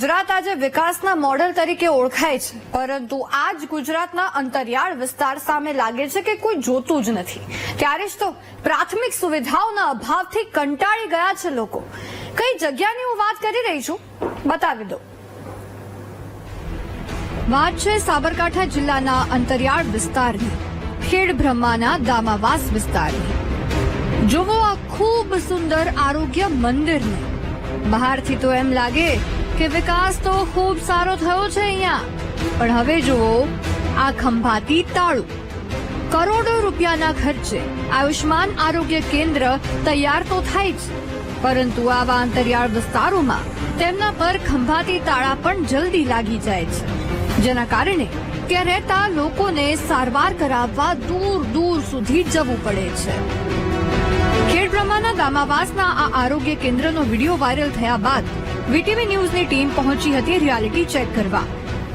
ગુજરાત આજે વિકાસના મોડેલ તરીકે ઓળખાય છે, પરંતુ આજ ગુજરાતના અંતરિયાળ વિસ્તાર સામે લાગે છે કે કોઈ જોતું જ નથી. ત્યારે જ તો પ્રાથમિક સુવિધાઓના અભાવથી કંટાળી ગયા છે લોકો. કઈ જગ્યાની હું વાત કરી રહી છું? બતાવી દો. વાત છે સાબરકાંઠા જિલ્લાના અંતરિયાળ વિસ્તારની, ખેડ બ્રહ્માના દામાવાસ વિસ્તારની. જુઓ આ ખૂબ સુંદર આરોગ્ય મંદિરને. બહારથી તો એમ લાગે કે વિકાસ તો ખૂબ સારો થયો છે અહીંયા. પણ હવે જુઓ, આ ખંભાતી તાળું. કરોડો રૂપિયાના ખર્ચે આયુષ્માન આરોગ્ય કેન્દ્ર તૈયાર તો થાય જ, પરંતુ આવા અંતરિયાળ વિસ્તારોમાં તેમના પર ખંભાતી તાળા પણ જલ્દી લાગી જાય છે. જેના કારણે ત્યાં રહેતા લોકોને સારવાર કરાવવા દૂર દૂર સુધી જવું પડે છે. ખેડબ્રહ્માના દામાવાસના આ આરોગ્ય કેન્દ્રનો વીડિયો વાયરલ થયા બાદ વીટીવી ન્યૂઝની ટીમ પહોંચી હતી રિયાલિટી ચેક કરવા.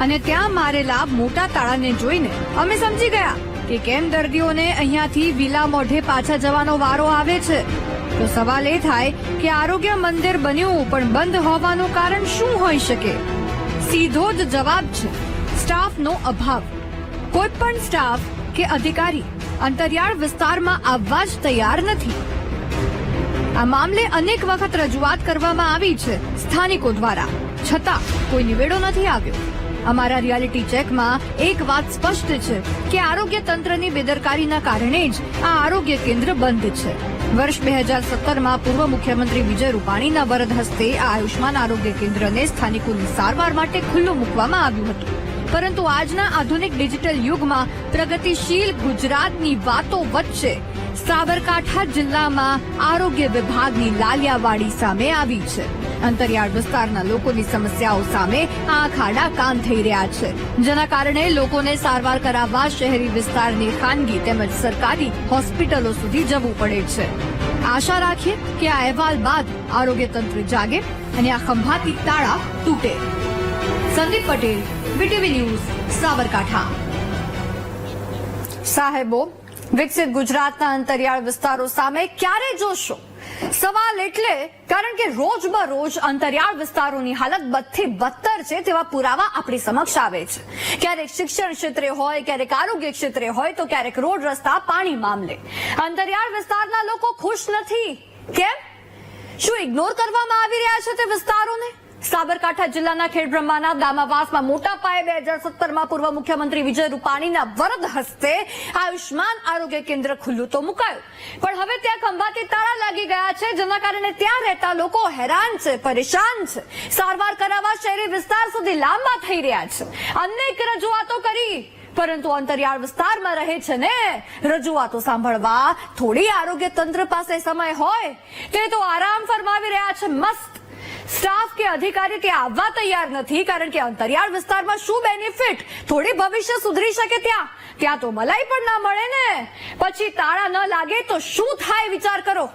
અને ત્યાં મારેલા મોટા તાળાને જોઈને અમે સમજી ગયા કે કેમ દર્દીઓને અહીંયાથી વિલા મોઢે પાછા જવાનો વારો આવે છે. તો સવાલ એ થાય કે આરોગ્ય મંદિર બન્યું પણ બંધ હોવાનું કારણ શું હોઈ શકે? સીધો જ જવાબ છે સ્ટાફનો અભાવ. કોઈ પણ સ્ટાફ કે અધિકારી અંતરિયાળ વિસ્તારમાં આવવા જ તૈયાર નથી. આ મામલે અનેક વખત રજૂઆત કરવામાં આવી છે સ્થાનિકો દ્વારા. છતાં કોઈ નિવેડો નથી આવ્યો. અમારા રિયાલિટી ચેકમાં એક વાત સ્પષ્ટ છે કે આરોગ્ય તંત્રની બેદરકારીના કારણે જ આ આરોગ્ય કેન્દ્ર બંધ છે. વર્ષ બે હજાર સત્તરમાં પૂર્વ મુખ્યમંત્રી વિજય રૂપાણીના વરદ હસ્તે આ આયુષ્માન આરોગ્ય કેન્દ્રને સ્થાનિકોની સારવાર માટે ખુલ્લું મૂકવામાં આવ્યું હતું. પરંતુ આજના આધુનિક ડિજિટલ યુગમાં પ્રગતિશીલ ગુજરાતની વાતો વચ્ચે સાબરકાંઠા જિલ્લામાં આરોગ્ય વિભાગની લાલિયાવાડી સામે આવી છે. અંતરિયાળ વિસ્તારના લોકોની સમસ્યાઓ સામે આંખ આડા કાન થઈ રહ્યા છે. જેના કારણે લોકોને સારવાર કરાવવા શહેરી વિસ્તારની ખાનગી તેમજ સરકારી હોસ્પિટલો સુધી જવું પડે છે. આશા રાખીએ કે આ અહેવાલ બાદ આરોગ્ય તંત્ર જાગે અને આ ખંભાતી તાળા તૂટે. Sandeep Patel BTV news, Sabarkantha. સાહેબો વિકસિત ગુજરાતના અંતરિયાળ વિસ્તારો સામે ક્યારે જોશો? સવાલ એટલે, કારણ કે રોજબરોજ અંતરિયાળ વિસ્તારોની હાલત બધી બદતર છે તેવા પુરાવા આપણી સમક્ષ આવે છે. ક્યારેક શિક્ષણ ક્ષેત્રે હોય, ક્યારેક આરોગ્ય ક્ષેત્રે હોય, તો ક્યારેક રોડ રસ્તા પાણી મામલે. અંતરિયાળ વિસ્તારના લોકો ખુશ નથી. કેમ? શું ઇગ્નોર કરવામાં આવી રહ્યા છે તે વિસ્તારોને? સાબરકાંઠા જિલ્લાના ખેડબ્રહ્માના દામાવાસમાં મોટા પાયે બે હજાર સત્તરમાં પૂર્વ મુખ્યમંત્રી વિજય રૂપાણીના વરદ હસ્તે આયુષ્માન આરોગ્ય કેન્દ્ર ખુલ્લું તો મુકાયું. પણ હવે ત્યાં ખંભાતી તાળા લાગી ગયા છે, જેના કારણે ત્યાં રહેતા લોકો હેરાન છે, પરેશાન છે. સારવાર કરાવવા શહેરી વિસ્તાર સુધી લાંબા થઈ રહ્યા છે. અનેક રજૂઆતો કરી, પરંતુ અંતરિયાળ વિસ્તારમાં રહે છે ને, રજૂઆતો સાંભળવા થોડી આરોગ્ય તંત્ર પાસે સમય હોય, તે તો આરામ ફરમાવી રહ્યા છે, મસ્ત. સ્ટાફ કે અધિકારી ત્યાં આવવા તૈયાર નથી કારણ કે અંતરિયાળ વિસ્તારમાં શું બેનિફિટ થોડી ભવિષ્ય સુધરી શકે ત્યાં. ત્યાં તો મલાઈ પણ ના મળે ને. પછી તાળા ન લાગે તો શું થાય વિચાર કરો.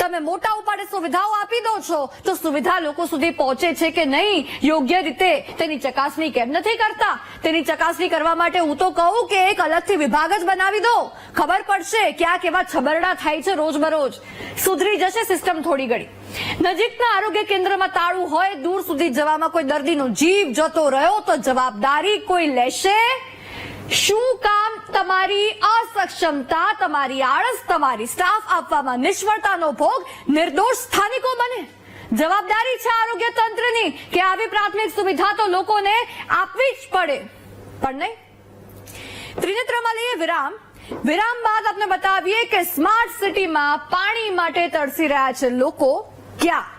તમે મોટા ઉપાડે સુવિધાઓ આપી દો છો. તો સુવિધા લોકો સુધી પહોંચે છે કે નહીં? યોગ્ય રીતે તેની ચકાસણી કેમ નથી કરતા? તેની ચકાસણી કરવા માટે હું તો કહું કે એક અલગથી વિભાગ જ બનાવી દો. ખબર પડશે ક્યાં કેવા છબરડા થાય છે રોજબરોજ. સુધરી જશે સિસ્ટમ થોડી ઘડી. નજીકના આરોગ્ય કેન્દ્રમાં તાળું હોય, દૂર સુધી જવામાં કોઈ દર્દીનો જીવ જતો રહ્યો તો જવાબદારી કોઈ લેશે? શું કામ તમારી અસક્ષમતા, તમારી આળસ, તમારી સ્ટાફ આપવામાં નિષ્ફળતાનો ભોગ, નિર્દોષ સ્થાનિકો બને? જવાબદારી છે આરોગ્ય તંત્રની કે આવી પ્રાથમિક સુવિધા તો લોકોને આપવી જ પડે. પણ નહીં. ત્રિનેત્રમાં લઈએ વિરામ. વિરામ બાદ આપણે બતાવીએ કે સ્માર્ટ સિટીમાં પાણી માટે તરસી રહ્યા છે લોકો. ક્યાં